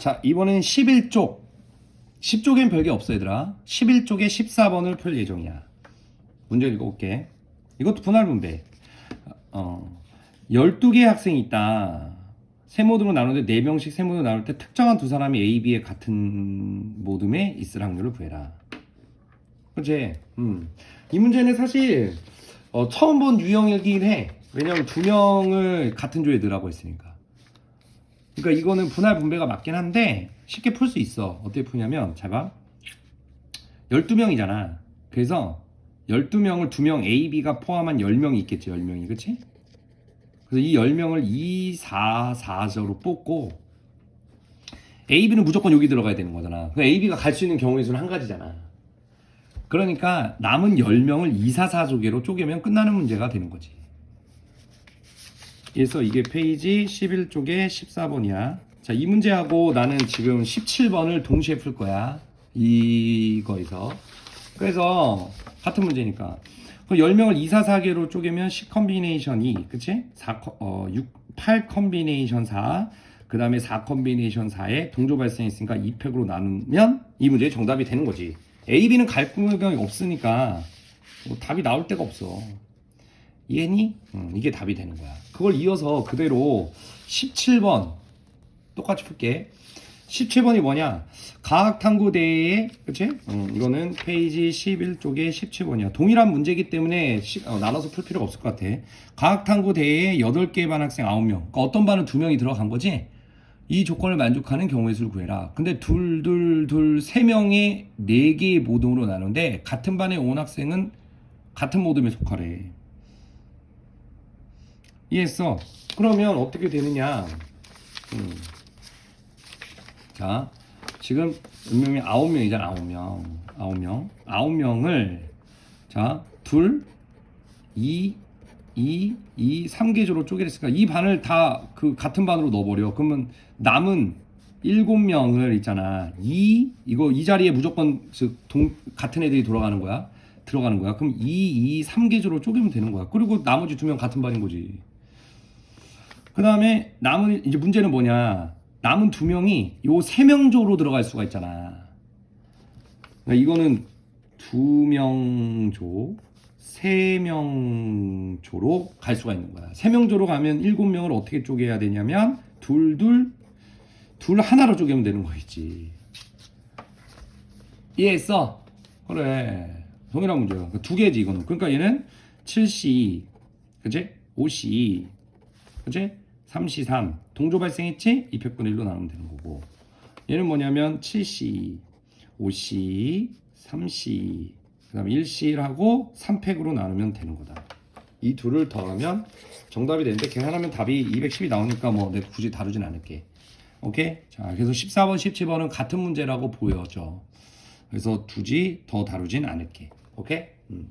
자, 이번엔 11쪽. 10쪽엔 별게 없어, 얘들아. 11쪽에 14번을 풀 예정이야. 문제 읽어볼게. 이것도 분할 분배. 어, 12개의 학생이 있다. 세 모드로 나누는데 4명씩 세 모드로 나눌 때 특정한 두 사람이 A, B의 같은 모둠에 있을 확률을 구해라. 그치? 음. 이 문제는 사실 어, 처음 본 유형이긴 해. 왜냐면 두 명을 같은 조에 넣으라고 했으니까. 그러니까 이거는 분할 분배가 맞긴 한데 쉽게 풀 수 있어. 어떻게 푸냐면 잘 봐. 12명이잖아. 그래서 12명을 2명 A, B가 포함한 10명이 있겠지. 10명이. 그치? 그래서 이 10명을 2, 4, 4저로 뽑고 A, B는 무조건 여기 들어가야 되는 거잖아. 그 A, B가 갈 수 있는 경우의 수는 한 가지잖아. 그러니까 남은 10명을 2, 4, 4조개로 쪼개면 끝나는 문제가 되는 거지. 그래서 이게 페이지 11쪽에 14번이야. 자, 이 문제하고 나는 지금 17번을 동시에 풀 거야. 이거에서. 그래서 같은 문제니까. 그 10명을 2, 4, 4개로 쪼개면 10 컨비네이션 2, 그치? 4, 어, 6, 8 컨비네이션 4, 그 다음에 4 컨비네이션 4에 동조 발생했으니까 2팩으로 나누면 이 문제의 정답이 되는 거지. A, B는 갈 구멍이 없으니까 뭐 답이 나올 데가 없어. 이해니? 음, 이게 답이 되는 거야. 그걸 이어서 그대로 17번 똑같이 풀게. 17번이 뭐냐? 과학탐구대회, 그치? 음, 이거는 페이지 11쪽에 17번이야. 동일한 문제이기 때문에 시- 어, 나눠서 풀 필요가 없을 것 같아. 과학탐구대회에 8개 반 학생 9명. 그러니까 어떤 반은 2명이 들어간 거지? 이 조건을 만족하는 경우의 수를 구해라. 근데 둘, 둘, 둘, 세 명의 네 개의 모둠으로 나누는데 같은 반에 온 학생은 같은 모둠에 속하래. 이해했어? 그러면 어떻게 되느냐? 음. 자, 지금 분명히 아홉 명이잖아, 아홉 명. 아홉 명. 아홉 명을, 자, 둘, 이, 이, 이, 3개조로 쪼개랬으니까 이 반을 다 그 같은 반으로 넣어버려. 그러면 남은 일곱 명을 있잖아. 이, 이거 이 자리에 무조건 즉 동, 같은 애들이 돌아가는 거야. 들어가는 거야. 그럼 이, 이, 3개조로 쪼개면 되는 거야. 그리고 나머지 두 명 같은 반인 거지. 그 다음에 남은 이제 문제는 뭐냐? 남은 두 명이 요 세 명조로 들어갈 수가 있잖아. 그러니까 이거는 두 명조 세 명조로 갈 수가 있는 거야. 세 명조로 가면 일곱 명을 어떻게 쪼개야 되냐면 둘 둘 둘 하나로 쪼개면 되는 거겠지. 이해했어? 그래. 동일한 문제야. 그두 개지 이거는. 그러니까 얘는 7C 그치? 5C 그 치? 3C 3 동조 발생했지? 200분의 1로 나누면 되는 거고 얘는 뭐냐면 7C 5C 3C 그 다음에 1C를 하고 3팩으로 나누면 되는 거다 이 둘을 더하면 정답이 되는데 계산하면 답이 210이 나오니까 뭐 내가 굳이 다루진 않을게 오케이? 자 그래서 14번 17번은 같은 문제라고 보여져 그래서 굳이 더 다루진 않을게 오케이? 음.